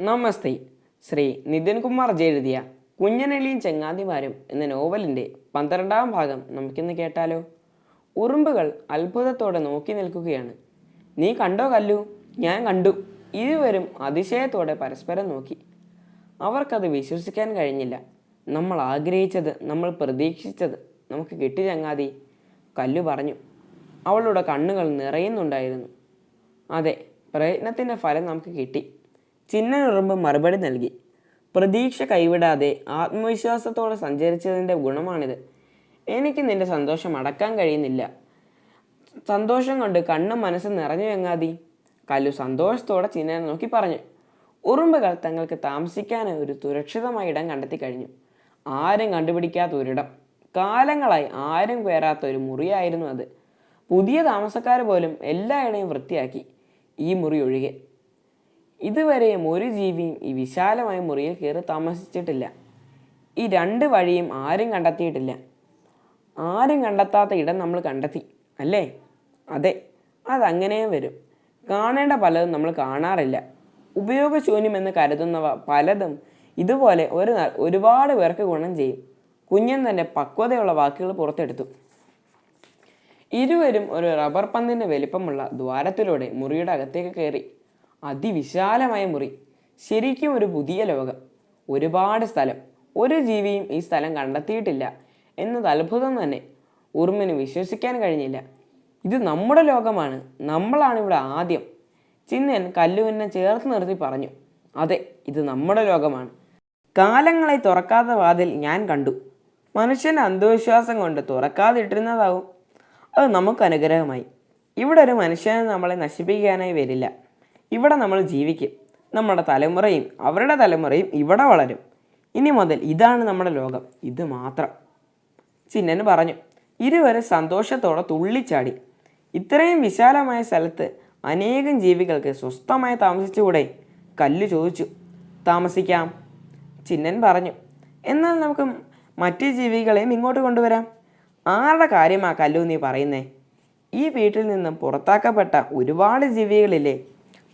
നമസ്തേ. ശ്രീ നിതിൻ കുമാർ എഴുതിയ കുഞ്ഞനളിയും ചെങ്ങാതിമാരും എന്ന നോവലിന്റെ പന്ത്രണ്ടാം ഭാഗം നമുക്കിന്ന് കേട്ടാലോ? ഉറുമ്പുകൾ അത്ഭുതത്തോടെ നോക്കി നിൽക്കുകയാണ്. നീ കണ്ടോ കല്ലു? ഞാൻ കണ്ടു. ഇരുവരും അതിശയത്തോടെ പരസ്പരം നോക്കി. അവർക്കത് വിശ്വസിക്കാൻ കഴിഞ്ഞില്ല. നമ്മൾ ആഗ്രഹിച്ചത് നമ്മൾ പ്രതീക്ഷിച്ചത് നമുക്ക് കിട്ടി ചങ്ങാതി കല്ലു പറഞ്ഞു. അവളുടെ കണ്ണുകൾ നിറയുന്നുണ്ടായിരുന്നു. അതെ പ്രയത്നത്തിന്റെ ഫലം നമുക്ക് കിട്ടി. ചിന്നനുറുമ്പ് മറുപടി നൽകി. പ്രതീക്ഷ കൈവിടാതെ ആത്മവിശ്വാസത്തോടെ സഞ്ചരിച്ചതിന്റെ ഗുണമാണിത്. എനിക്ക് നിന്റെ സന്തോഷം അടക്കാൻ കഴിയുന്നില്ല. സന്തോഷം കൊണ്ട് കണ്ണും മനസ്സും നിറഞ്ഞു വെങ്ങാതി കല്ലു സന്തോഷത്തോടെ ചിന്നനെ നോക്കി പറഞ്ഞു. ഉറുമ്പുകൾ തങ്ങൾക്ക് താമസിക്കാൻ ഒരു സുരക്ഷിതമായ ഇടം കണ്ടെത്തി കഴിഞ്ഞു. ആരും കണ്ടുപിടിക്കാത്ത ഒരിടം. കാലങ്ങളായി ആരും കയറാത്ത ഒരു മുറിയായിരുന്നു അത്. പുതിയ താമസക്കാർ പോലും എല്ലായിടവും വൃത്തിയാക്കി ഈ മുറി ഒഴികെ. ഇതുവരെയും ഒരു ജീവിയും ഈ വിശാലമായ മുറിയിൽ കയറി താമസിച്ചിട്ടില്ല. ഈ രണ്ട് വഴിയും ആരും കണ്ടെത്തിയിട്ടില്ല. ആരും കണ്ടെത്താത്ത ഇടം നമ്മൾ കണ്ടെത്തി അല്ലേ? അതെ അതങ്ങനെ വരും. കാണേണ്ട പലതും നമ്മൾ കാണാറില്ല. ഉപയോഗശൂന്യമെന്ന് കരുതുന്നവ പലതും ഇതുപോലെ ഒരു ഒരുപാട് പേർക്ക് ഗുണം ചെയ്യും. കുഞ്ഞൻ തന്നെ പക്വതയുള്ള വാക്കുകൾ പുറത്തെടുത്തു. ഇരുവരും ഒരു റബ്ബർ പന്തിന്റെ വലിപ്പമുള്ള ദ്വാരത്തിലൂടെ മുറിയുടെ അകത്തേക്ക് കയറി. അതിവിശാലമായ മുറി. ശരിക്കും ഒരു പുതിയ ലോകം. ഒരുപാട് സ്ഥലം. ഒരു ജീവിയും ഈ സ്ഥലം കണ്ടെത്തിയിട്ടില്ല. എന്നത് അത്ഭുതം തന്നെ. ഉറുമിന് വിശ്വസിക്കാൻ കഴിഞ്ഞില്ല. ഇത് നമ്മുടെ ലോകമാണ്. നമ്മളാണ് ഇവിടെ ആദ്യം. ചിന്നൻ കല്ലുവിനെ ചേർത്ത് നിർത്തി പറഞ്ഞു. അതെ ഇത് നമ്മുടെ ലോകമാണ്. കാലങ്ങളെ തുറക്കാത്ത വാതിൽ ഞാൻ കണ്ടു. മനുഷ്യന്റെ അന്ധവിശ്വാസം കൊണ്ട് തുറക്കാതിട്ടിരുന്നതാവും അത് നമുക്ക് അനുഗ്രഹമായി. ഇവിടെ ഒരു മനുഷ്യനെ നമ്മളെ നശിപ്പിക്കാനായി വരില്ല. ഇവിടെ നമ്മൾ ജീവിക്കും. നമ്മുടെ തലമുറയും അവരുടെ തലമുറയും ഇവിടെ വളരും. ഇനി മുതൽ ഇതാണ് നമ്മുടെ ലോകം. ഇത് മാത്രം. ചിന്നൻ പറഞ്ഞു ഇരുവരും സന്തോഷത്തോടെ തുള്ളിച്ചാടി. ഇത്രയും വിശാലമായ സ്ഥലത്ത് അനേകം ജീവികൾക്ക് സ്വസ്ഥമായി താമസിച്ചുകൂടെ? കല്ല് ചോദിച്ചു. താമസിക്കാം ചിന്നൻ പറഞ്ഞു. എന്നാൽ നമുക്ക് മറ്റ് ജീവികളെയും ഇങ്ങോട്ട് കൊണ്ടുവരാം. ആരുടെ കാര്യമാ കല്ലു നീ പറയുന്നേ? ഈ വീട്ടിൽ നിന്നും പുറത്താക്കപ്പെട്ട ഒരുപാട് ജീവികളില്ലേ?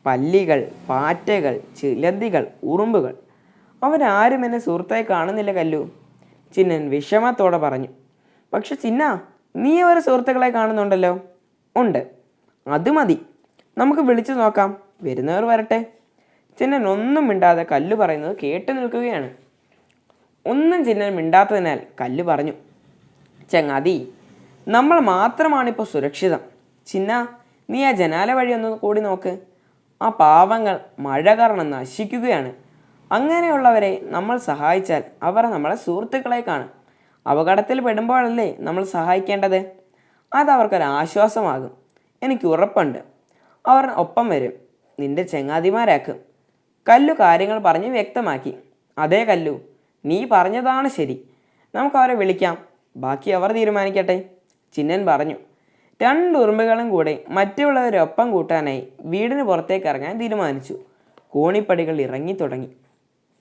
പല്ലികൾ പാറ്റകൾ ചിലന്തികൾ ഉറുമ്പുകൾ. അവരാരും എന്നെ സുഹൃത്തായി കാണുന്നില്ല കല്ലു. ചിന്നൻ വിഷമത്തോടെ പറഞ്ഞു. പക്ഷെ ചിന്ന നീ അവരെ സുഹൃത്തുക്കളെ കാണുന്നുണ്ടല്ലോ? ഉണ്ട്. അത് മതി. നമുക്ക് വിളിച്ചു നോക്കാം. വരുന്നവർ വരട്ടെ. ചിന്നൻ ഒന്നും മിണ്ടാതെ കല്ല് പറയുന്നത് കേട്ടു നിൽക്കുകയാണ്. ഒന്നും ചിന്നൻ മിണ്ടാത്തതിനാൽ കല്ല് പറഞ്ഞു. ചങ്ങാതി നമ്മൾ മാത്രമാണിപ്പോൾ സുരക്ഷിതം. ചിന്ന നീ ആ ജനാല വഴി ഒന്ന് കൂടി നോക്ക്. ആ പാവങ്ങൾ മഴ കാരണം നശിക്കുകയാണ്. അങ്ങനെയുള്ളവരെ നമ്മൾ സഹായിച്ചാൽ അവർ നമ്മളെ സുഹൃത്തുക്കളെ കാണും. അപകടത്തിൽ പെടുമ്പോഴല്ലേ നമ്മൾ സഹായിക്കേണ്ടത്? അത് അവർക്കൊരു ആശ്വാസമാകും. എനിക്ക് ഉറപ്പുണ്ട്. അവർ ഒപ്പം വരും. നിന്റെ ചെങ്ങാതിമാരാക്കും. കല്ലു കാര്യങ്ങൾ പറഞ്ഞ് വ്യക്തമാക്കി. അതേ കല്ലു നീ പറഞ്ഞതാണ് ശരി. നമുക്ക് അവരെ വിളിക്കാം. ബാക്കി അവർ തീരുമാനിക്കട്ടെ ചിന്നൻ പറഞ്ഞു. രണ്ട് ഉറുമ്പുകളും കൂടെ മറ്റുള്ളവരെ ഒപ്പം കൂട്ടാനായി വീടിന് പുറത്തേക്ക് ഇറങ്ങാൻ തീരുമാനിച്ചു. കോണിപ്പടികൾ ഇറങ്ങി തുടങ്ങി.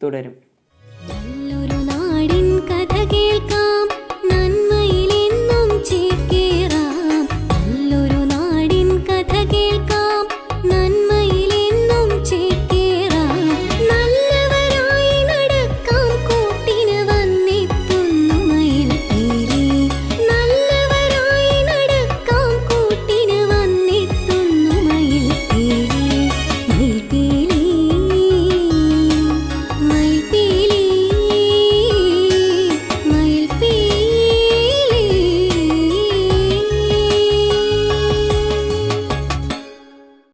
തുടരും. നാടിൻ കഥ കേൾക്കാം.